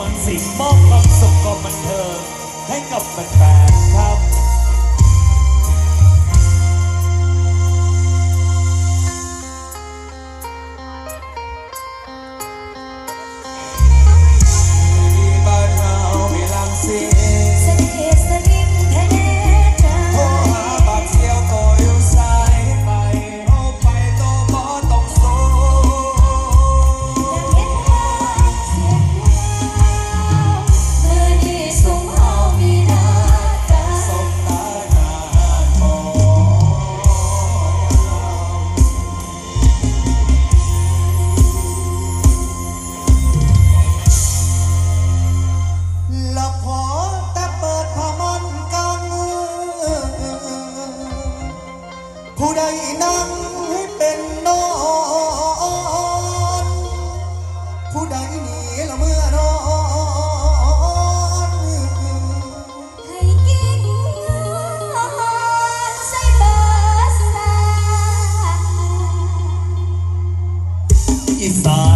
อนสิมอบความสุขความบันเทิงให้กับแฟนๆครับบ้านเฮามีลังสี ผู้ใดนั่งให้เป็นนอน ผู้ใดหนีละเมื่อนอน ให้กินนอนใส่เบอร์สนาอีสาน